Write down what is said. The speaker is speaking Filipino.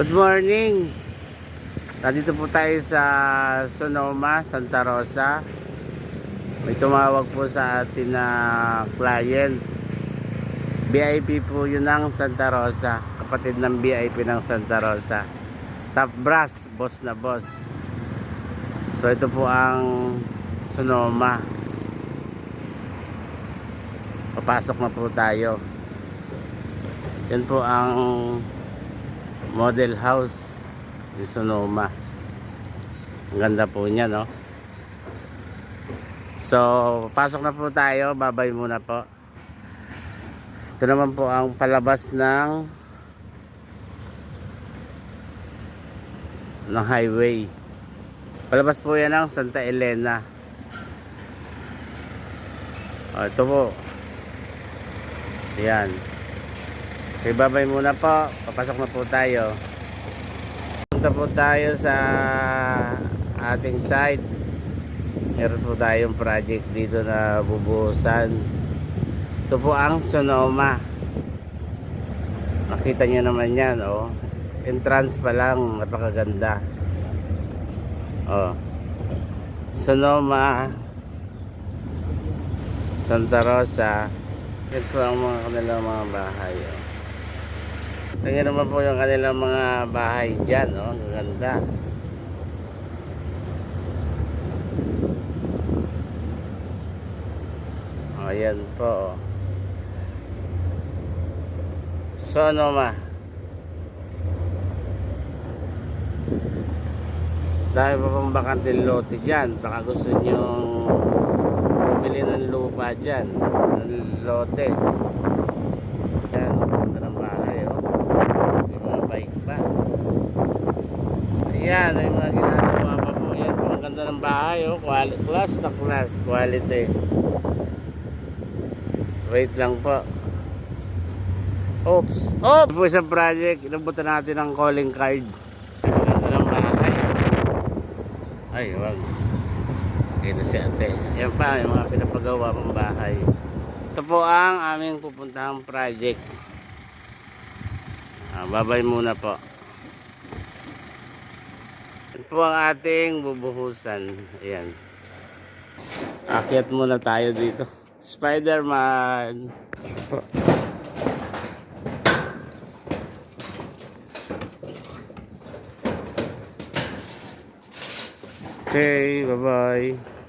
Good morning! Nandito po tayo sa Sonoma, Santa Rosa. May tumawag po sa atin na client. VIP po yun ng Santa Rosa. Kapatid ng VIP ng Santa Rosa. Top brass, boss na boss. So ito po ang Sonoma. Papasok na po tayo. Yan po ang model house di Sonoma. Ang ganda po niya, no? So, pasok na po tayo. Babay muna po. Ito naman po ang palabas ng ng highway. Palabas po yan ng Santa Elena. O, ito po. Yan. Okay, babay muna po. Papasok na po tayo. Punta po tayo sa ating site. Meron po tayong project dito na bubuhusan. Ito po ang Sonoma. Makita nyo naman yan, oh. Entrance pa lang, napakaganda. Oh. Sonoma. Santa Rosa. Po ang mga kanilang mga bahay, oh. Tingnan naman po yung kanilang mga bahay dyan, oh. Ang ganda. Ayan po. Sonoma. Dahil pa pang bakanting lote dyan. Baka gusto nyo bumili ng lupa dyan. Ng lote. Yan, ganda ng bahay, oh. May mga bike pa. Ayan, may mga ginagawa pa po. Yan po, ang ganda ng bahay, oh. Quali class na class. Quality. Wait lang po. Oops. Oops! Po isang project. Inabutan natin ang calling card. Ang ganda ng bahay. Ay, wag. Kita si ate. Yan pa, yung mga pinapagawa pang bahay. Ito po ang aming pupuntahang project. Ah, babay muna po. Ito po ang ating bubuhusan. Ayan. Akyat muna tayo dito. Spider-Man. Okay, bye-bye.